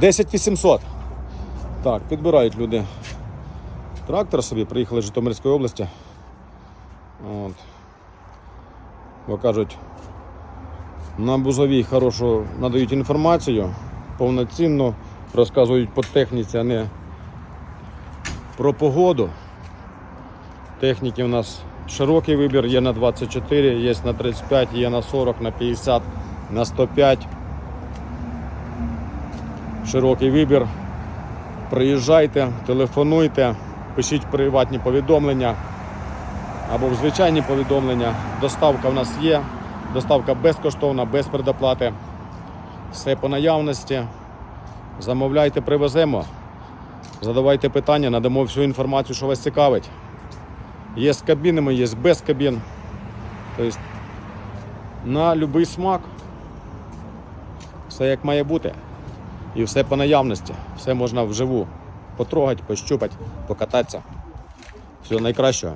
10 800. Так, підбирають люди. Трактор собі приїхали з Житомирської області. От. Бо кажуть, на бузовій хорошу надають інформацію, повноцінно розказують по техніці, а не про погоду. Техніки у нас широкий вибір, є на 24, є на 35, є на 40, на 50, на 105. Широкий вибір. Приїжджайте, телефонуйте, пишіть приватні повідомлення або звичайні повідомлення. Доставка в нас є. Доставка безкоштовна, без предоплати. Все по наявності. Замовляйте, привеземо. Задавайте питання, надамо всю інформацію, що вас цікавить. Є з кабінами, є без кабін. Тобто на будь-який смак. Все як має бути. І все по наявності. Все можна вживу потрогати, пощупати, покататися. Всього найкращого.